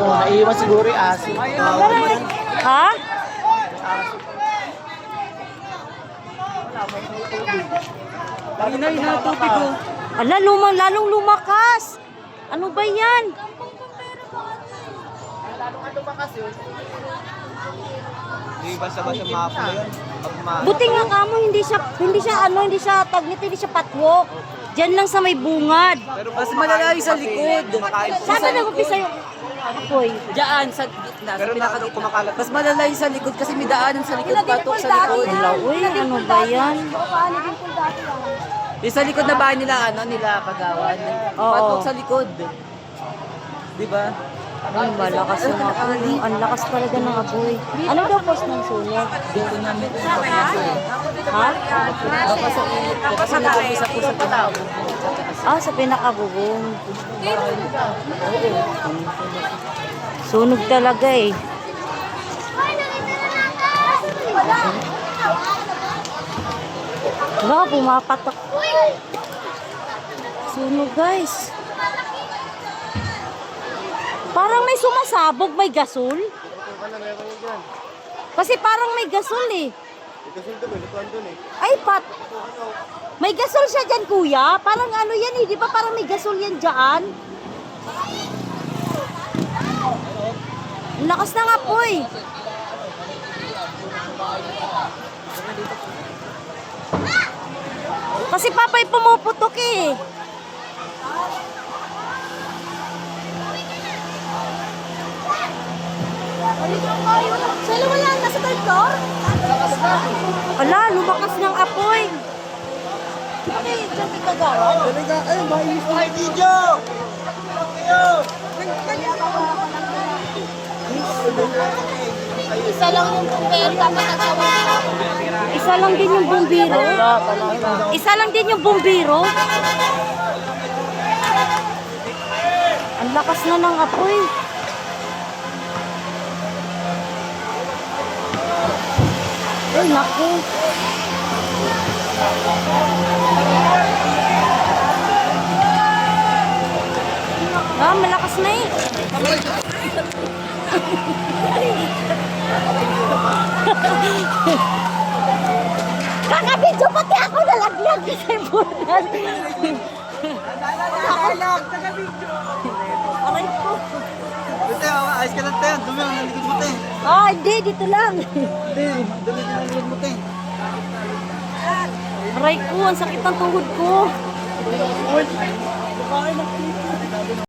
Oh, naiiwan siguro yung aso. Ha? Inay na tubig oh. Ala, lumang, lalong lumakas. Ano ba yan? Hindi basta-basta mapa yun. Buti nga kamo, hindi siya, hindi siya, ano, hindi siya tagnit, hindi siya patwok. Diyan lang sa may bungad. Pero Mas malalayo sa likod. Saan ba nag-upisa yung apoy? Diyan, sa gitna, sa Pero pinaka nakano kumakalat. Mas malalayo sa likod kasi may daanan sa likod, patok sa likod. Uy, ano ba yan? Yung sa likod na bahay nila, ano, nila kagawan. Oo. Patok sa likod. Di ba? Ay, malakas yung apoy. Ang lakas talaga ng apoy. Ano daw post ng sulit? Dito ito eh. Ha? Baka sa init po sa pataw. Ah, sa pinakabubong. Sunog talaga eh. Wala, pumapatak. Sunog guys. Parang may sumasabog, may gasol. Kasi parang may gasol eh. Ay, pat. May gasol siya dyan, kuya. Parang ano yan eh. Di ba parang may gasol yan dyan? Lakas na nga po eh. Kasi papay pumuputok eh. Saan wala? Nasa third floor? Ala, lumakas ng apoy. Okay, dyan may kagawa. Isa lang yung pero dapat. Isa lang din yung bumbiro. Isa lang din yung bumbiro. Ang lakas na ng apoy. Ay, naku. Ah, Kakabidyo pati ako nalaglag sa bunan. Aray ko. Ate, ayos ka lang tayo. Dumi ang nalikod mo tayo. Ah, hindi, dito lang. Ate, dumi ang nalikod mo tayo. Aray ko, ang sakit ng tuhod ko. Kumain ng